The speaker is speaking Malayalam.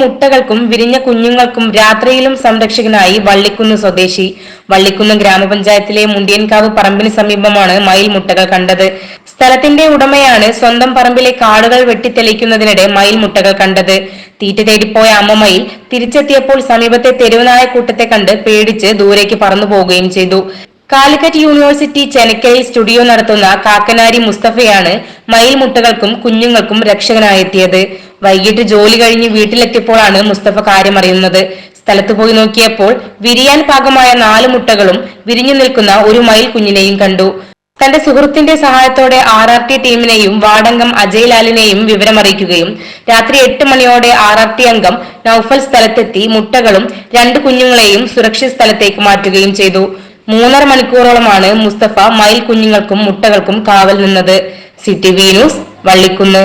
മുട്ടകൾക്കും വിരിഞ്ഞ കുഞ്ഞുങ്ങൾക്കും രാത്രിയിലും സംരക്ഷകനായി വള്ളിക്കുന്ന് സ്വദേശി. വള്ളിക്കുന്ന് ഗ്രാമപഞ്ചായത്തിലെ മുണ്ടിയൻകാവ് പറമ്പിന് സമീപമാണ് മയിൽ മുട്ടകൾ കണ്ടത്. സ്ഥലത്തിന്റെ ഉടമയാണ് സ്വന്തം പറമ്പിലെ കാടുകൾ വെട്ടിത്തെളിക്കുന്നതിനിടെ മയിൽ മുട്ടകൾ കണ്ടത്. തീറ്റ തേടിപ്പോയ അമ്മ മയിൽ തിരിച്ചെത്തിയപ്പോൾ സമീപത്തെ തെരുവനായ കൂട്ടത്തെ കണ്ട് പേടിച്ച് ദൂരേക്ക് പറന്നു പോവുകയും ചെയ്തു. കാലിക്കറ്റ് യൂണിവേഴ്സിറ്റി ചെനക്കയിൽ സ്റ്റുഡിയോ നടത്തുന്ന കാക്കനാരി മുസ്തഫയാണ് മയിൽ മുട്ടകൾക്കും കുഞ്ഞുങ്ങൾക്കും രക്ഷകനായെത്തിയത്. വൈകിട്ട് ജോലി കഴിഞ്ഞ് വീട്ടിലെത്തിയപ്പോഴാണ് മുസ്തഫ കാര്യം അറിയുന്നത് സ്ഥലത്ത് പോയി നോക്കിയപ്പോൾ വിരിയാൻ പാകമായ നാല് മുട്ടകളും വിരിഞ്ഞു നിൽക്കുന്ന ഒരു മയിൽ കുഞ്ഞിനെയും കണ്ടു. തന്റെ സുഹൃത്തിന്റെ സഹായത്തോടെ ആർ ആർ ടി ടീമിനെയും വാർഡംഗം അജയ് ലാലിനെയും വിവരമറിയിക്കുകയും രാത്രി എട്ട് മണിയോടെ ആർ ആർ ടി അംഗം നൌഫൽ സ്ഥലത്തെത്തി മുട്ടകളും രണ്ട് കുഞ്ഞുങ്ങളെയും സുരക്ഷിത സ്ഥലത്തേക്ക് മാറ്റുകയും ചെയ്തു. മൂന്നര മണിക്കൂറോളമാണ് മുസ്തഫ മയിൽ കുഞ്ഞുങ്ങൾക്കും മുട്ടകൾക്കും കാവൽ നിന്നത്. City V news Vallikkunnu.